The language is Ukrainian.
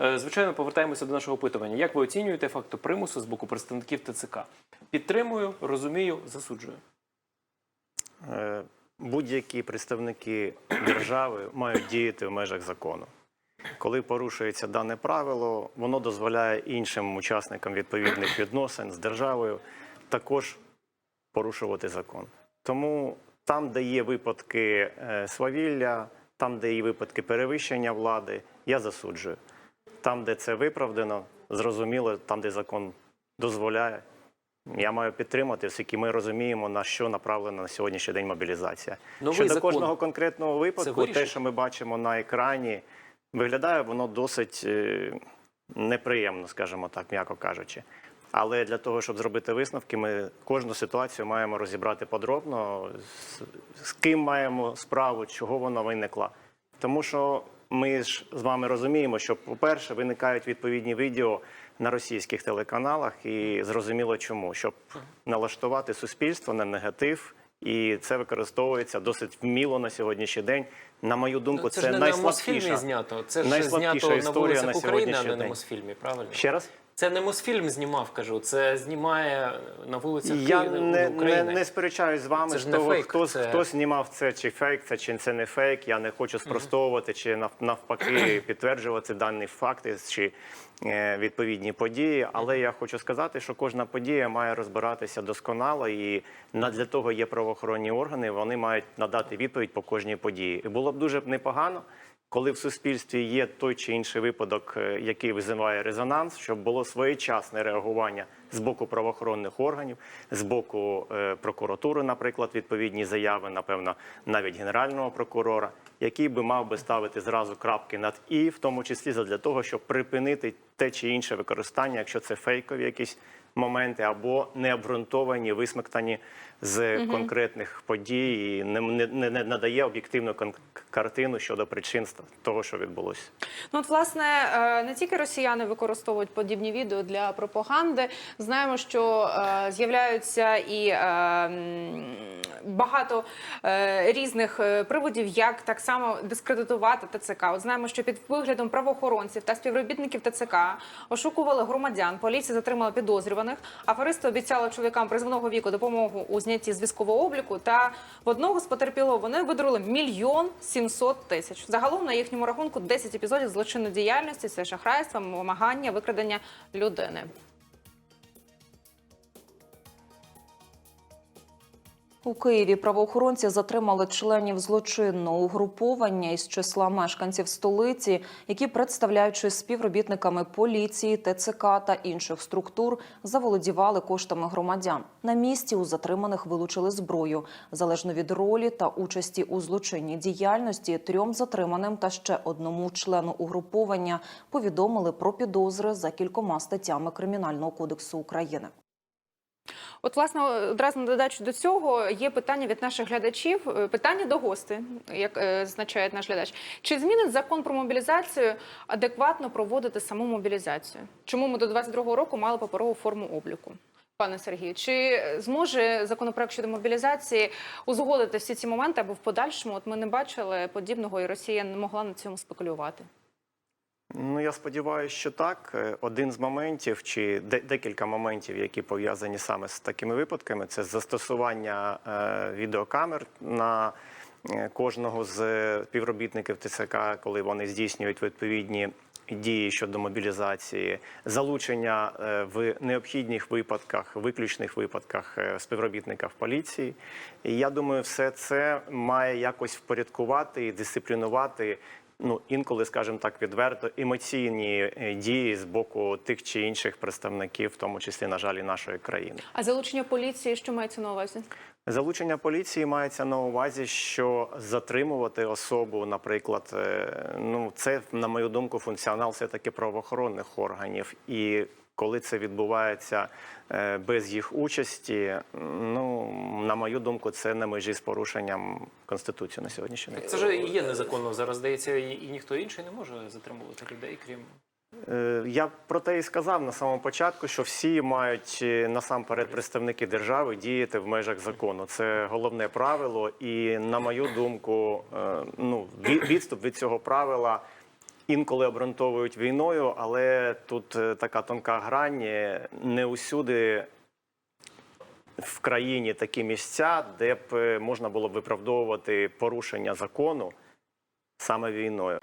Е, Звичайно, повертаємося до нашого опитування. Як ви оцінюєте факту примусу з боку представників ТЦК? Підтримую, розумію, засуджую. Е, Будь-які представники держави мають діяти в межах закону. Коли порушується дане правило, воно дозволяє іншим учасникам відповідних відносин з державою також порушувати закон. Тому там, де є випадки е, свавілля, там, де є випадки перевищення влади, я засуджую. Там, де це виправдано, зрозуміло, там, де закон дозволяє, я маю підтримати, оскільки ми розуміємо, на що направлена на сьогоднішній день мобілізація. Новий Щодо закон. кожного конкретного випадку, те, що ми бачимо на екрані, виглядає воно досить е, неприємно, скажімо так, м'яко кажучи. Але для того, щоб зробити висновки, ми кожну ситуацію маємо розібрати подробно, з, з ким маємо справу, чого вона виникла. Тому що ми ж з вами розуміємо, що, по-перше, виникають відповідні відео на російських телеканалах, і зрозуміло чому, щоб налаштувати суспільство на негатив. І це використовується досить вміло на сьогоднішній день. На мою думку, Ну, це, це, ж не на Мосфільмі знято. Це ж найслабкіша знято на вулицях на України, а сьогоднішній не на день. Мосфільмі, правильно? Ще раз Це не Мосфільм знімав, кажу, це знімає на вулицях я Києва, не, не, України. не сперечаюсь з вами не фейк, хто, це- хто знімав це, чи фейк, це чи це не фейк. Я не хочу спростовувати чи нав- навпаки підтверджувати дані факти чи е, відповідні події. Але я хочу сказати, що кожна подія має розбиратися досконало, і для того є правоохоронні органи. Вони мають надати відповідь по кожній події. І було б дуже непогано. Коли в суспільстві є той чи інший випадок, е, який визиває резонанс, щоб було своєчасне реагування з боку правоохоронних органів, з боку е, прокуратури, наприклад, відповідні заяви, напевно, навіть генерального прокурора, який би мав би ставити зразу крапки над і, в тому числі для того, щоб припинити те чи інше використання, якщо це фейкові якісь моменти або необґрунтовані, висмоктані з конкретних подій, і не, не, не надає об'єктивну картину щодо причин того, що відбулося. Ну, от, власне, е, не тільки росіяни використовують подібні відео для пропаганди. Знаємо, що е, з'являються і е, багато е, різних приводів, як так само дискредитувати ТЦК. От знаємо, що під виглядом правоохоронців та співробітників ТЦК ошукували громадян. Поліція затримала підозрюваних. Аферисти обіцяли чоловікам призовного віку допомогу у знятті з військового обліку. Та в одного з потерпілого вони видрули мільйон сімсот тисяч. Загалом на їхньому рахунку 10 епізодів злочинної діяльності це шахрайство, вимагання, викрадення людини. У Києві правоохоронці затримали членів злочинного угруповання із числа мешканців столиці, які, представляючись співробітниками поліції, ТЦК та інших структур, заволодівали коштами громадян. На місці у затриманих вилучили зброю. Залежно від ролі та участі у злочинній діяльності, трьом затриманим та ще одному члену угруповання повідомили про підозри за кількома статтями Кримінального кодексу України. От, власне, одразу на додачу до цього є питання від наших глядачів. Е, Питання до гостей, як е, зазначає наш глядач. Чи змінить закон про мобілізацію адекватно проводити саму мобілізацію? Чому ми до 22-го року мали паперову форму обліку? Пане Сергію, чи зможе законопроект щодо мобілізації узгодити всі ці моменти, аби в подальшому от ми не бачили подібного, і Росія не могла на цьому спекулювати? Ну я сподіваюся, що так. Е, Один з моментів, чи де- декілька моментів, які пов'язані саме з такими випадками, це застосування е, відеокамер на е, кожного з співробітників ТЦК, коли вони здійснюють відповідні. Дії щодо мобілізації, залучення в необхідних випадках, виключних випадках співробітників поліції. І я думаю, все це має якось впорядкувати і дисциплінувати ну інколи, скажімо так, відверто емоційні е, дії з боку тих чи інших представників, в тому числі, на жаль, і нашої країни. А залучення поліції, що мається на увазі? Залучення поліції мається на увазі, що затримувати особу, наприклад, е, ну це на мою думку, функціонал все таки правоохоронних органів. І коли це відбувається е, без їх участі, ну на мою думку, це на межі з порушенням конституції на сьогоднішній день. Це ж і є незаконно зараз, здається, і, ніхто інший не може затримувати людей, крім Е, Я про те і сказав на самому початку, що всі мають е, насамперед представники держави діяти в межах закону. Це головне правило, і на мою думку, ну відступ від цього правила інколи обґрунтовують війною, але тут е, така тонка грань. е, Не усюди в країні такі місця, де б е, можна було б виправдовувати порушення закону саме війною.